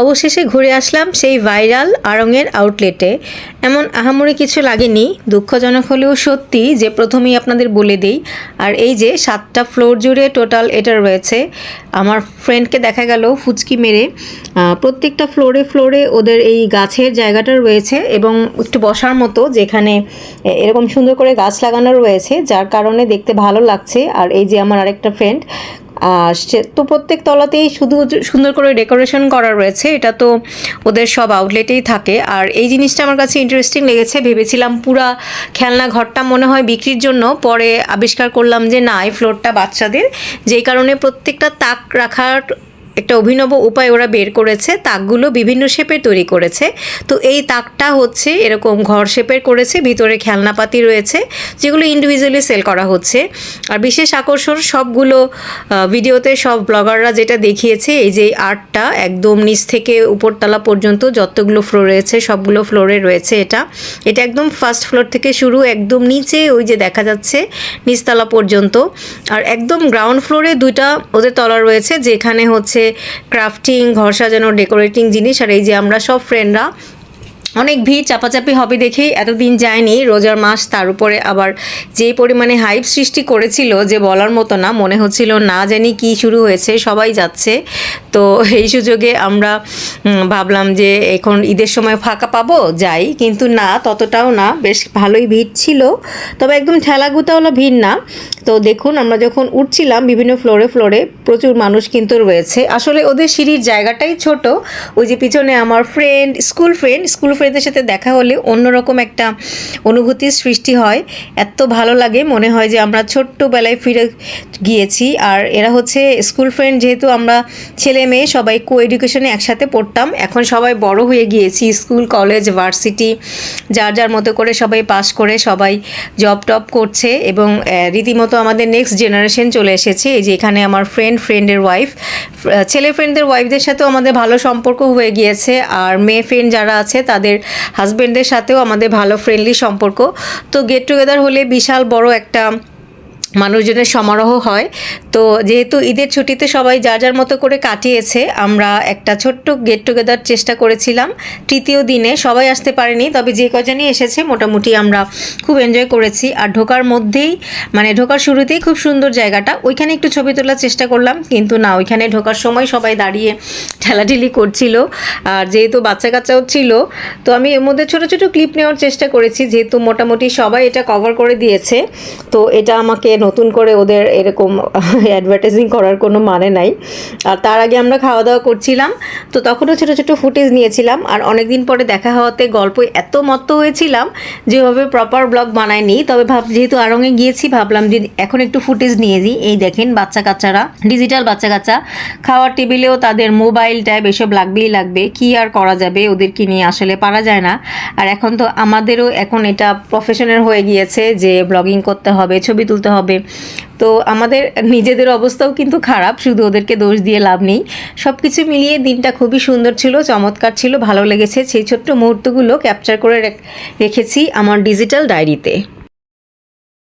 অবশেষে ঘুরে আসলাম সেই ভাইরাল আড়ংয়ের আউটলেটে। এমন আহামরি কিছু লাগেনি, দুঃখজনক হলেও সত্যি যে প্রথমেই আপনাদের বলে দিই, আর এই যে সাতটা ফ্লোর জুড়ে টোটাল এটা রয়েছে। আমার ফ্রেন্ডকে দেখা গেল ফুচকি মেরে। প্রত্যেকটা ফ্লোরে ফ্লোরে ওদের এই গাছের জায়গাটা রয়েছে এবং একটু বসার মতো যেখানে এরকম সুন্দর করে গাছ লাগানো রয়েছে, যার কারণে দেখতে ভালো লাগছে। আর এই যে আমার আরেকটা ফ্রেন্ড সে তো প্রত্যেক তলাতেই শুধু সুন্দর করে ডেকোরেশন করা রয়েছে, এটা তো ওদের সব আউটলেটেই থাকে। আর এই জিনিসটা আমার কাছে ইন্টারেস্টিং লেগেছে, ভেবেছিলাম পুরা খেলনা ঘরটা মনে হয় বিক্রির জন্য, পরে আবিষ্কার করলাম যে না, এই ফ্লোরটা বাচ্চাদের। যেই কারণে প্রত্যেকটা তাক রাখার একটা অভিনব উপায় ওরা বের করেছে, তাকগুলো বিভিন্ন শেপের তৈরি করেছে। তো এই তাকটা হচ্ছে এরকম ঘর শেপের করেছে, ভিতরে খেলনাপাতি রয়েছে, যেগুলো ইন্ডিভিজুয়ালি সেল করা হচ্ছে। আর বিশেষ আকর্ষণ, সবগুলো ভিডিওতে সব ব্লগাররা যেটা দেখিয়েছে, এই যে আর্টটা একদম নিচ থেকে উপরতলা পর্যন্ত যতগুলো ফ্লোর রয়েছে, সবগুলো ফ্লোরে রয়েছে এটা। এটা একদম ফার্স্ট ফ্লোর থেকে শুরু, একদম নিচে ওই যে দেখা যাচ্ছে, নিচতলা পর্যন্ত। আর একদম গ্রাউন্ড ফ্লোরে দুইটা ওদের তলা রয়েছে, যেখানে হচ্ছে ক্রাফটিং ঘর সাজানো ডেকোরেটিং জিনিস আর এই যে আমরা সব ফ্রেন্ডরা অনেক ভিড়, চাপাচাপি হবে দেখেই এতদিন যায়নি। রোজার মাস তার উপরে আবার যেই পরিমাণে হাইপ সৃষ্টি করেছিল যে বলার মতো না, মনে হচ্ছিল না জানি কি শুরু হয়েছে, সবাই যাচ্ছে। তো এই সুযোগে আমরা ভাবলাম যে এখন ঈদের সময় ফাঁকা পাবো, যাই। কিন্তু না, ততটাও না, বেশ ভালোই ভিড় ছিল। তবে একদম ঠেলাগুতাওয়ালা ভিড় না। তো দেখুন, আমরা যখন উঠছিলাম, বিভিন্ন ফ্লোরে ফ্লোরে প্রচুর মানুষ কিন্তু রয়েছে। আসলে ওদের সিঁড়ির জায়গাটাই ছোট। ওই যে পিছনে আমার ফ্রেন্ড স্কুল ফ্রেন্ড স্কুল ফ্রেন্ডদের সাথে দেখা হলে অন্যরকম একটা অনুভূতির সৃষ্টি হয়। এত ভালো লাগে, মনে হয় যে আমরা ছোট্টবেলায় ফিরে গিয়েছি। আর এরা হচ্ছে স্কুল ফ্রেন্ড যেহেতু আমরা ছেলে মেয়ে, সবাই কো এডুকেশনে একসাথে পড়তাম। এখন সবাই বড় হয়ে গিয়েছি স্কুল কলেজ ভার্সিটি যার যার মতো করে সবাই পাশ করে, সবাই জব টপ করছে এবং রীতিমতো আমাদের নেক্সট জেনারেশন চলে এসেছে। এই যে এখানে আমার ফ্রেন্ড ফ্রেন্ডের ওয়াইফ ছেলে ফ্রেন্ডদের ওয়াইফদের সাথেও আমাদের ভালো সম্পর্ক হয়ে গিয়েছে। আর মেয়ে ফ্রেন্ড যারা আছে, তাদের হাজব্যান্ডের সাথেও আমাদের ভালো ফ্রেন্ডলি সম্পর্ক। তো গেট টুগেদার হলে বিশাল বড় একটা মানুষজনের সমারোহ হয়। তো যেহেতু ঈদের ছুটিতে সবাই যার যার মতো করে কাটিয়েছে, আমরা একটা ছোট্ট গেট টুগেদার চেষ্টা করেছিলাম। তৃতীয় দিনে সবাই আসতে পারেনি, তবে যে কজনই এসেছে মোটামুটি আমরা খুব এনজয় করেছি। আর ঢোকার মধ্যেই মানে ঢোকার শুরুতেই খুব সুন্দর জায়গাটা। ওইখানে একটু ছবি তোলার চেষ্টা করলাম, কিন্তু না, ওইখানে ঢোকার সময় সবাই দাঁড়িয়ে ঠেলাঠেলি করছিল। আর যেহেতু বাচ্চা কাচ্চাও ছিল, তো আমি এর মধ্যে ছোটো ছোটো ক্লিপ নেওয়ার চেষ্টা করেছি, যেহেতু মোটামুটি সবাই এটা কভার করে দিয়েছে। তো এটা আমাকে নতুন করে ওদের এরকম অ্যাডভার্টাইজিং করার কোনো মানে নাই। আর তার আগে আমরা খাওয়া দাওয়া করছিলাম, তো তখনও ছোটো ছোটো ফুটেজ নিয়েছিলাম। আর অনেক দিন পরে দেখা হওয়াতে গল্প এত মত্ত হয়েছিলাম যেভাবে প্রপার ব্লগ বানায়নি, তবে ভাব যেহেতু আরঙে গিয়েছি, ভাবলাম যে এখন একটু ফুটেজ নিয়ে দিই এই দেখেন বাচ্চা কাচ্চারা ডিজিটাল বাচ্চা কাচ্চা। খাওয়ার টেবিলেও তাদের মোবাইল ট্যাব এসব লাগবেই লাগবে। কি আর করা যাবে ওদেরকে নিয়ে আসলে পারা যায় না। আর এখন তো আমাদেরও এখন এটা প্রফেশনের হয়ে গিয়েছে যে ব্লগিং করতে হবে, ছবি তুলতে হবে তো আমাদের নিজেদের অবস্থাও কিন্তু খারাপ, শুধু ওদেরকে দোষ দিয়ে লাভ নেই। সব কিছু মিলিয়ে দিনটা খুবই সুন্দর ছিল, চমৎকার ছিল, ভালো লেগেছে। সেই ছোট্ট মুহূর্তগুলো ক্যাপচার করে রেখ- রেখেছি আমার ডিজিটাল ডায়েরিতে